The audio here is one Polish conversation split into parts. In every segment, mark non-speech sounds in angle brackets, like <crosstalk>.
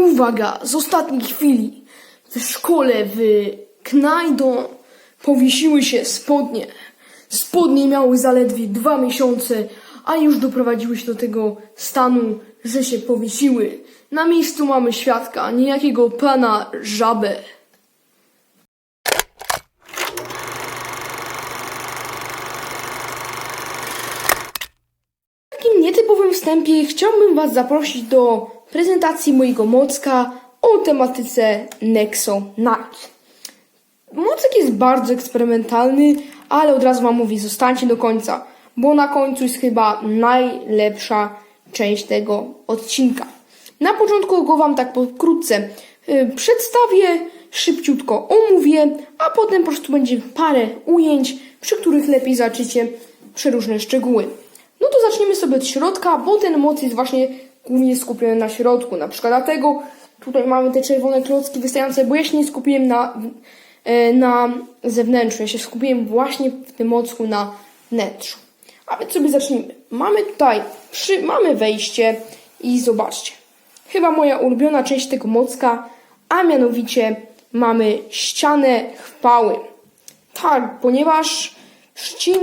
Uwaga, z ostatniej chwili w szkole w Knajdo powiesiły się spodnie. Spodnie miały zaledwie dwa miesiące, a już doprowadziły się do tego stanu, że się powiesiły. Na miejscu mamy świadka, niejakiego pana Żabę. W takim nietypowym wstępie chciałbym Was zaprosić do prezentacji mojego mocka o tematyce Nexo Night. Mocek jest bardzo eksperymentalny, ale od razu Wam mówię, zostańcie do końca, bo na końcu jest chyba najlepsza część tego odcinka. Na początku go Wam tak pokrótce y, przedstawię, szybciutko omówię, a potem po prostu będzie parę ujęć, przy których lepiej zobaczycie przeróżne szczegóły. No to zaczniemy sobie od środka, bo ten moc jest właśnie głównie skupiony na środku. Na przykład dlatego tutaj mamy te czerwone klocki wystające, bo ja się nie skupiłem na, e, na zewnętrzu. Ja się skupiłem właśnie w tym mocku na wnętrzu. A więc sobie zacznijmy. Mamy tutaj, przy, mamy wejście i zobaczcie. Chyba moja ulubiona część tego mocka, a mianowicie mamy ścianę chwały. Tak, ponieważ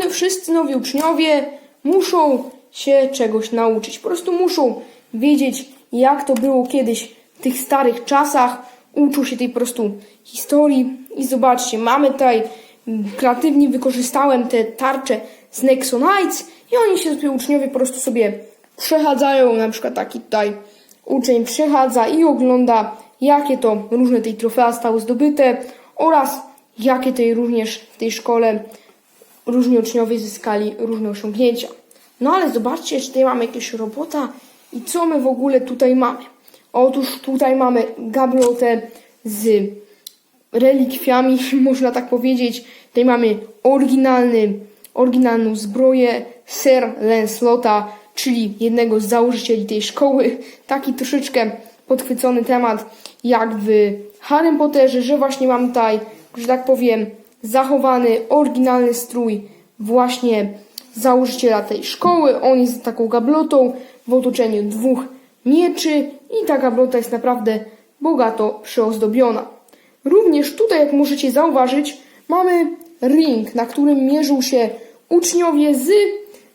wszyscy nowi uczniowie muszą się czegoś nauczyć. Po prostu muszą wiedzieć, jak to było kiedyś w tych starych czasach. Uczą się tej prostu historii. I zobaczcie, mamy tutaj, mm, kreatywnie wykorzystałem te tarcze z Nexonites i oni się tutaj uczniowie po prostu sobie przechadzają. Na przykład taki tutaj uczeń przechadza i ogląda, jakie to różne tej trofea zostały zdobyte oraz jakie tej również w tej szkole różni uczniowie zyskali różne osiągnięcia. No ale zobaczcie, czy tutaj mamy jakiegoś robota i co my w ogóle tutaj mamy. Otóż tutaj mamy gablotę z relikwiami, <laughs> można tak powiedzieć. Tutaj mamy oryginalny, oryginalną zbroję Sir Lancelota, czyli jednego z założycieli tej szkoły. Taki troszeczkę podchwycony temat jak w Harry Potterze, że właśnie mam tutaj, że tak powiem, zachowany oryginalny strój właśnie założyciela tej szkoły. On jest taką gablotą w otoczeniu dwóch mieczy i ta gablota jest naprawdę bogato przyozdobiona. Również tutaj, jak możecie zauważyć, mamy ring, na którym mierzą się uczniowie z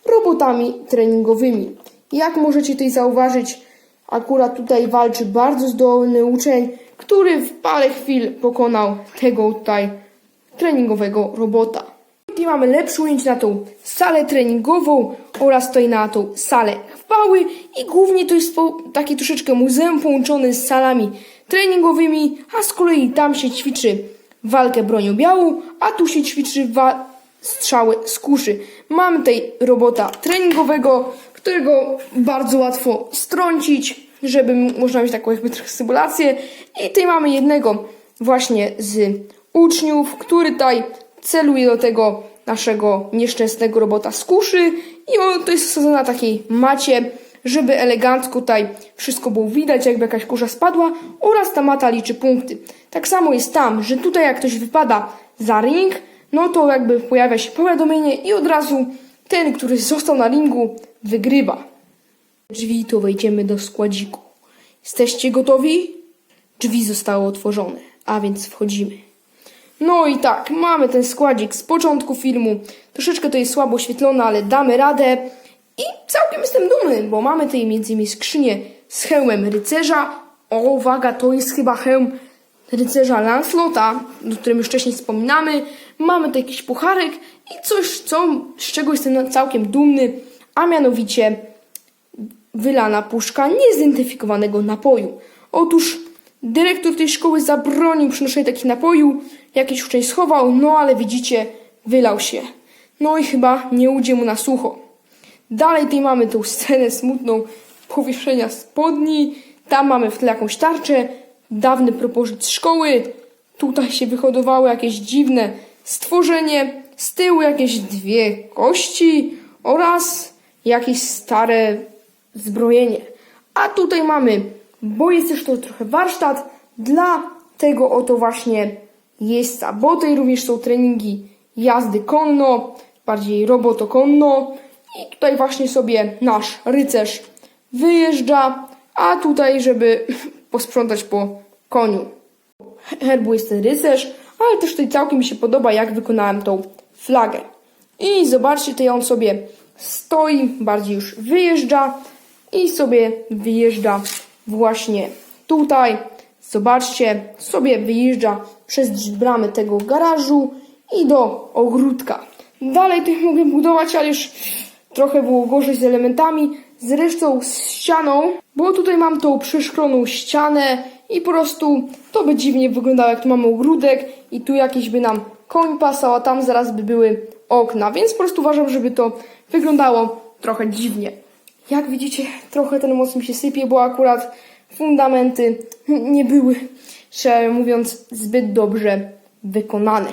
robotami treningowymi. Jak możecie tutaj zauważyć, akurat tutaj walczy bardzo zdolny uczeń, który w parę chwil pokonał tego tutaj treningowego robota. Tutaj mamy lepsze ujęcie na tą salę treningową oraz tutaj na tą salę chwały i głównie to jest takie troszeczkę muzeum połączone z salami treningowymi, a z kolei tam się ćwiczy walkę bronią białą, a tu się ćwiczy strzały z kuszy. Mamy tutaj robota treningowego, którego bardzo łatwo strącić, żeby można mieć taką jakby symulację. I tutaj mamy jednego właśnie z uczniów, który tutaj celuje do tego naszego nieszczęsnego robota z kuszy i on to jest osadzone na takiej macie, żeby elegancko tutaj wszystko było widać, jakby jakaś kurza spadła oraz ta mata liczy punkty. Tak samo jest tam, że tutaj jak ktoś wypada za ring, no to jakby pojawia się powiadomienie i od razu ten, który został na ringu, wygrywa. Drzwi to wejdziemy do składziku. Jesteście gotowi? Drzwi zostały otworzone, a więc wchodzimy. No i tak, mamy ten składzik z początku filmu. Troszeczkę to jest słabo oświetlone, ale damy radę. I całkiem jestem dumny, bo mamy tutaj między innymi skrzynię z hełmem rycerza. O, uwaga, to jest chyba hełm rycerza Lancelota, o którym już wcześniej wspominamy. Mamy tu jakiś pucharek i coś, co, z czego jestem całkiem dumny, a mianowicie wylana puszka niezidentyfikowanego napoju. Otóż dyrektor tej szkoły zabronił przynoszenia takich napoju, jakiś uczeń schował, no ale widzicie, wylał się. No i chyba nie ujdzie mu na sucho. Dalej tutaj mamy tą scenę smutną powieszenia spodni, tam mamy w tle jakąś tarczę, dawny propozyt szkoły, tutaj się wyhodowało jakieś dziwne stworzenie, z tyłu jakieś dwie kości oraz jakieś stare zbrojenie. A tutaj mamy, bo jest też to trochę warsztat dla tego oto właśnie jeźdźca, bo tutaj również są treningi jazdy konno, bardziej robotokonno i tutaj właśnie sobie nasz rycerz wyjeżdża, a tutaj, żeby <laughs> posprzątać po koniu. Herbu jest ten rycerz, ale też tutaj całkiem mi się podoba, jak wykonałem tą flagę. I zobaczcie, tutaj on sobie stoi, bardziej już wyjeżdża i sobie wyjeżdża właśnie tutaj. Zobaczcie, sobie wyjeżdża przez bramy tego garażu i do ogródka. Dalej tutaj mogę budować, ale już trochę było gorzej z elementami. Zresztą z ścianą, bo tutaj mam tą przeszkloną ścianę i po prostu to by dziwnie wyglądało, jak tu mamy ogródek i tu jakiś by nam koń pasał, a tam zaraz by były okna, więc po prostu uważam, żeby to wyglądało trochę dziwnie. Jak widzicie, trochę ten moc mi się sypie, bo akurat fundamenty nie były, szczerze mówiąc, zbyt dobrze wykonane.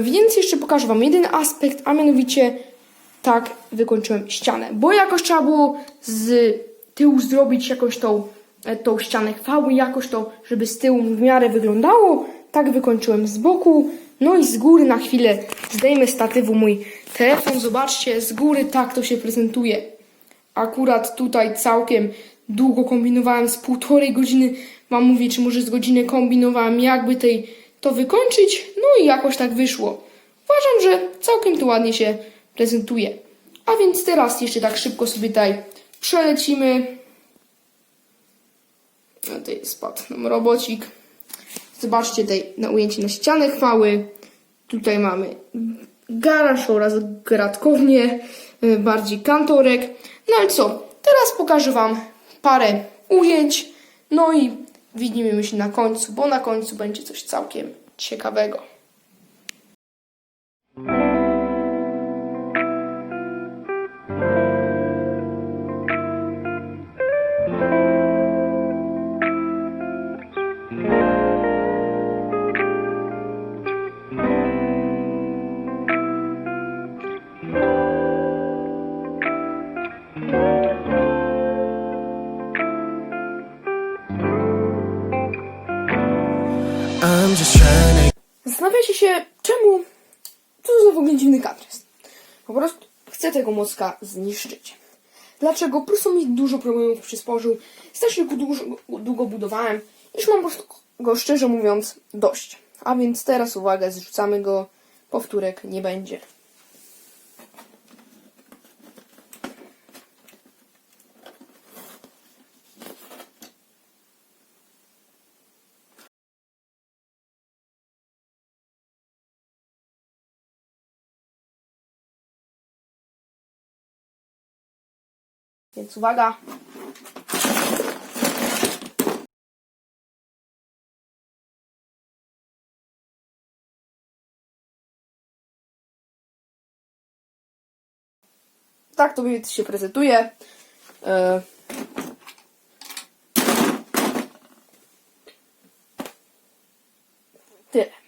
Więc jeszcze pokażę Wam jeden aspekt, a mianowicie tak wykończyłem ścianę. Bo jakoś trzeba było z tyłu zrobić jakoś tą, e, tą ścianę chwały, jakoś to, żeby z tyłu w miarę wyglądało. Tak wykończyłem z boku. No i z góry na chwilę zdejmę statywu mój telefon. Zobaczcie, z góry tak to się prezentuje. Akurat tutaj całkiem długo kombinowałem, z półtorej godziny, mam mówię, czy może z godziny kombinowałem, jakby tej to wykończyć, no i jakoś tak wyszło. Uważam, że całkiem to ładnie się prezentuje. A więc teraz jeszcze tak szybko sobie tutaj przelecimy. A tutaj spadł nam robocik. Zobaczcie tutaj na ujęcie na ścianę chwały. Tutaj mamy garaż oraz gratkownię, bardziej kantorek. No ale co, teraz pokażę Wam parę ujęć, no i widzimy się na końcu, bo na końcu będzie coś całkiem ciekawego. Zastanawiacie się, czemu co za w ogóle dziwny kadr jest. Po prostu chcę tego mocka zniszczyć. Dlaczego? Po prostu mi dużo problemów przysporzył. Strasznie go dużo, długo budowałem. Już mam po prostu go szczerze mówiąc dość. A więc teraz uwaga, zrzucamy go. Powtórek nie będzie. Więc uwaga. Tak to się prezentuje. E... Tyle.